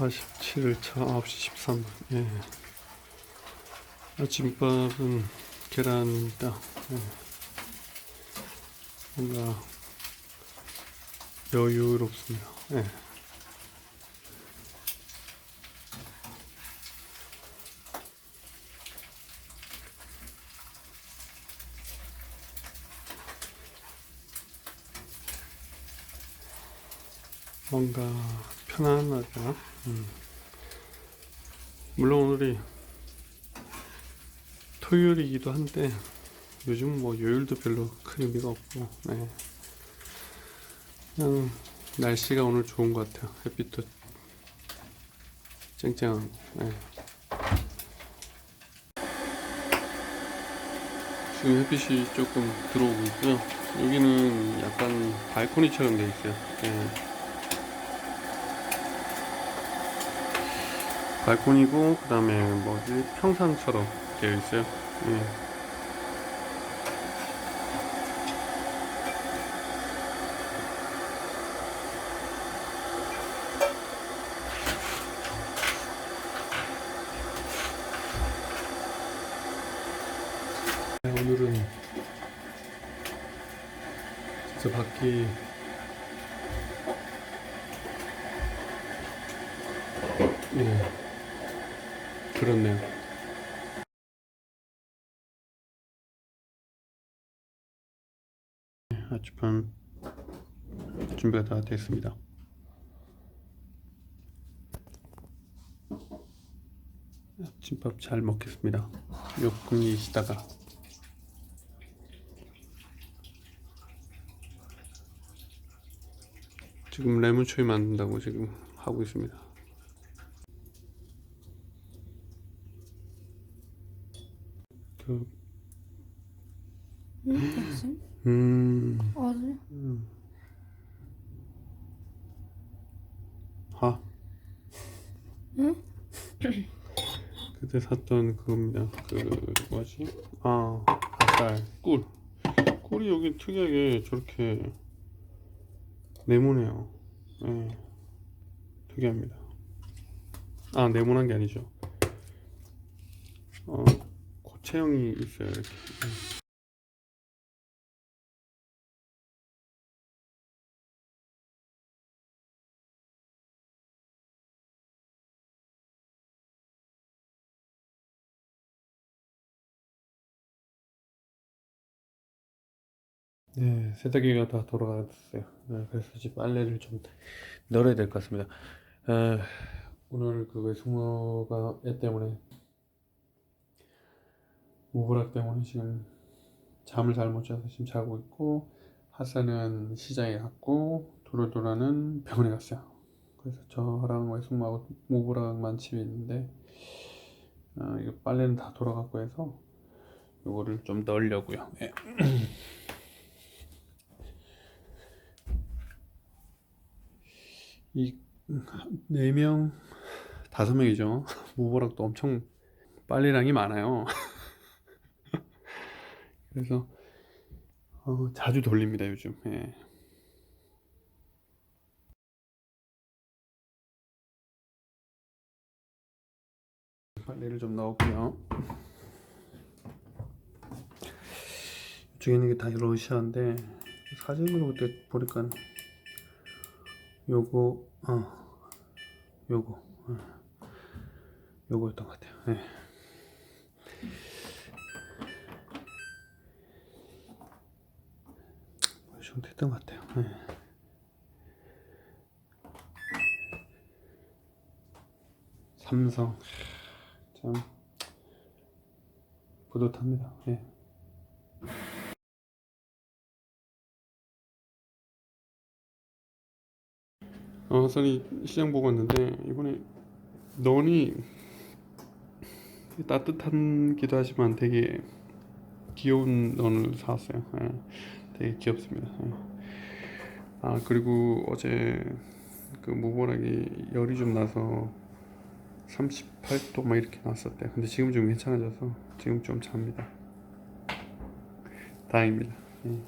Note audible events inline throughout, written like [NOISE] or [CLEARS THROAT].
47일 차 9시 13분. 예. 아침밥은 계란입니다. 예. 뭔가 여유롭습니다. 예. 뭔가 편안하다. 음. 물론 오늘이 토요일이기도 한데 요즘 뭐 요일도 별로 큰 의미가 없고 네. 그냥 날씨가 오늘 좋은 것 같아요. 햇빛도 쨍쨍하고 네. 지금 햇빛이 조금 들어오고 있고요. 여기는 약간 발코니처럼 돼 있어요. 네. 발코니고 그 다음에 뭐지 평상처럼 되어 있어요. 예. 네, 오늘은 진짜 밖이 예. 그렇네요. 아침밤 준비가 다 됐습니다. 아침밥 잘 먹겠습니다. 요 궁리시다가 지금 레몬초이 만든다고 지금 하고 있습니다. 그 Yaxshi. 음, Hozir 하. 응? 그때 샀던 그겁니다. 그 뭐지? 아, 닭살 꿀. 꿀이 여기 특이하게 저렇게 네모네요. 예, 특이합니다. 아, 네모난 게 아니죠. 어, 고 체형이 있어요. 이렇게. 예. 네, 세탁기가 다 돌아갔어요. 네, 그래서 이제 빨래를 좀 널어야 될 것 같습니다. 에, 오늘 그 외숙모가 애 때문에 우울학 때문에 지금 잠을 잘 못 자서 지금 자고 있고 하사는 시장에 갔고 도로도라는 병원에 갔어요. 그래서 저랑 외숙모하고 우울학만 집에 있는데 어, 이거 빨래는 다 돌아갔고 해서 요거를 좀 널려고요. 예. [CLEARS THROAT] 이네명 다섯 명이죠. 모버락도 엄청 빨래량이 많아요. [LAUGHS] 그래서 어, 자주 돌립니다 요즘. 예. 빨래를 좀 넣었고요. 이쪽에 있는 게 다 러시아인데 사진으로 그때 보니까 요거 어 요거 어. 요거였던 것 같아요. 예. 정도 됐던 것 같아요. 예. 삼성 참 뿌듯합니다. 예. 어, 선이 시장 보고 왔는데 이번에 너니 따뜻한 기도 하지만 되게 귀여운 너를 사왔어요. 예, 되게 귀엽습니다. 예. 아 그리고 어제 그 모보락이 열이 좀 나서 38도 막 이렇게 났었대요. 근데 지금 좀 괜찮아져서 지금 좀 잡니다. 다행입니다. 예.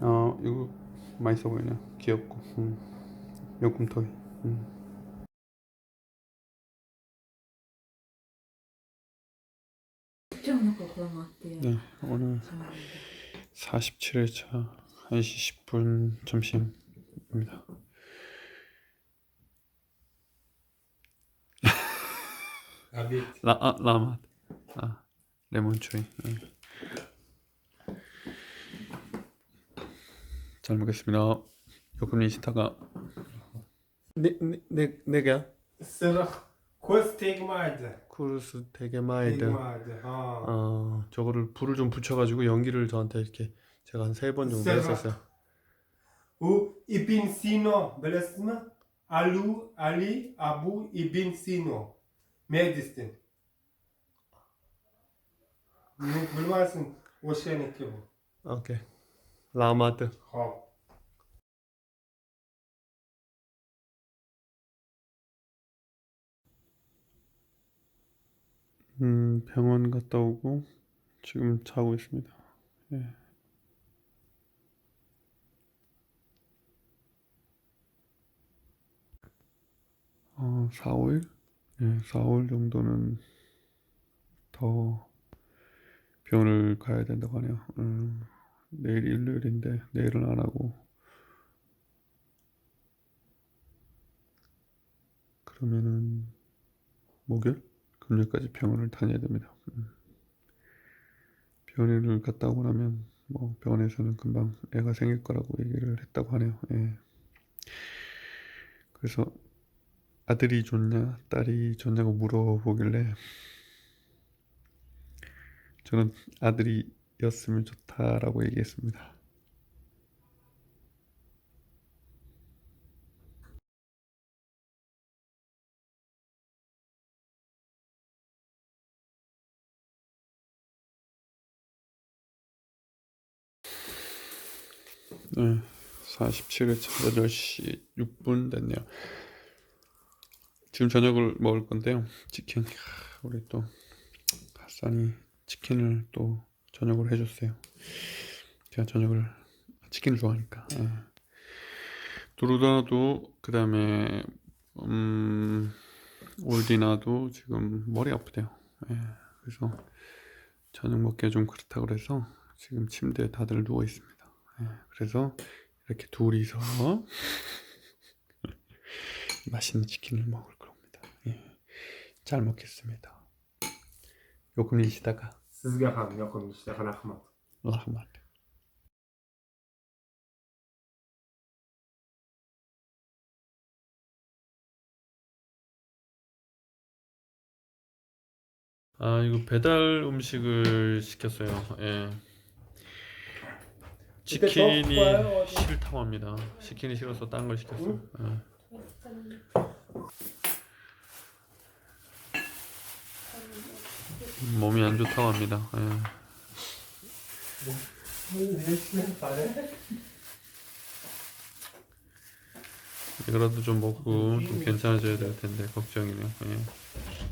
어 이거 맛있어 보이네요. 귀엽고 음. 명품 토이. 특정 놓고 그러면 어때요? 네, 오늘 47회차 1시 10분 점심입니다. 라, 아, 라맛. 아, 레몬추이. 네. 잘 먹겠습니다. 요금리 시타가 네, 네, 네, 네 개야? Sıra koz tegmaydı. 쿠르스 되게 마이드. Tegmaydı. Ha. 어, 저거를 불을 좀 붙여가지고 연기를 저한테 이렇게 제가 한 세 번 정도. 했었어요. Sino bilirsiniz mi? Alu Ali Abu İbn Sino. Medistin. Bunu bilmezsin. O şeyinki bu. 오케이. 라마드. Ha. 음, 병원 갔다 오고 지금 자고 있습니다. 예. 어, 4, 5일? 예, 4, 5일 정도는 더 병원을 가야 된다고 하네요. 음, 내일 일요일인데 내일은 안 하고 그러면은 목요일? 금요일까지 병원을 다녀야 됩니다. 음. 병원을 갔다 오고 나면 뭐 병원에서는 금방 애가 생길 거라고 얘기를 했다고 하네요. 예. 그래서 아들이 좋냐 딸이 좋냐고 물어보길래 저는 아들이었으면 좋다라고 얘기했습니다. 네, 47회차 8시 6분 됐네요. 지금 저녁을 먹을 건데요. 치킨. 하, 우리 또 핫산이 치킨을 또 저녁으로 해줬어요. 제가 저녁을 치킨을 좋아하니까. 예. 두루다도 그 다음에 음, 올디나도 지금 머리 아프대요. 예. 그래서 저녁 먹기가 좀 그렇다 그래서 지금 침대에 다들 누워 있습니다. 예. 그래서 이렇게 둘이서 [LAUGHS] 맛있는 치킨을 먹을 겁니다. 예. 잘 먹겠습니다. 요금리시다가 Sizga ham yoqimli ishlar rahmat. rahmat. 아 이거 배달 음식을 시켰어요. 예. 치킨이? 싫다고 합니다. 치킨이 싫어서 딴 걸 시켰어요. 예. 몸이 안 좋다고 합니다. 예. 이거라도 좀 먹고 좀 괜찮아져야 될 텐데 걱정이네요. 예.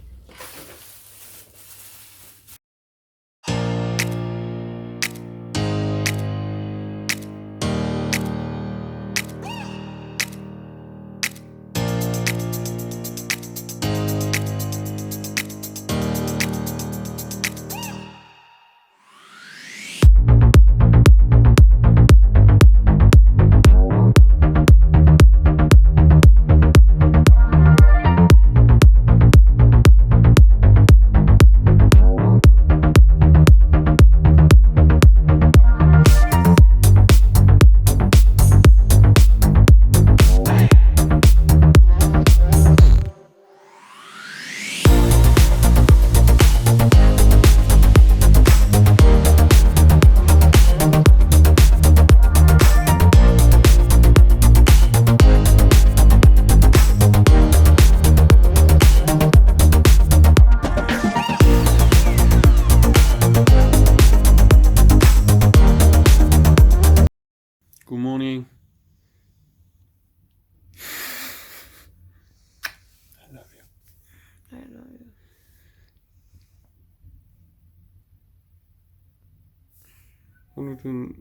오늘은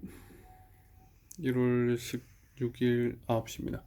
1월 16일 9시입니다.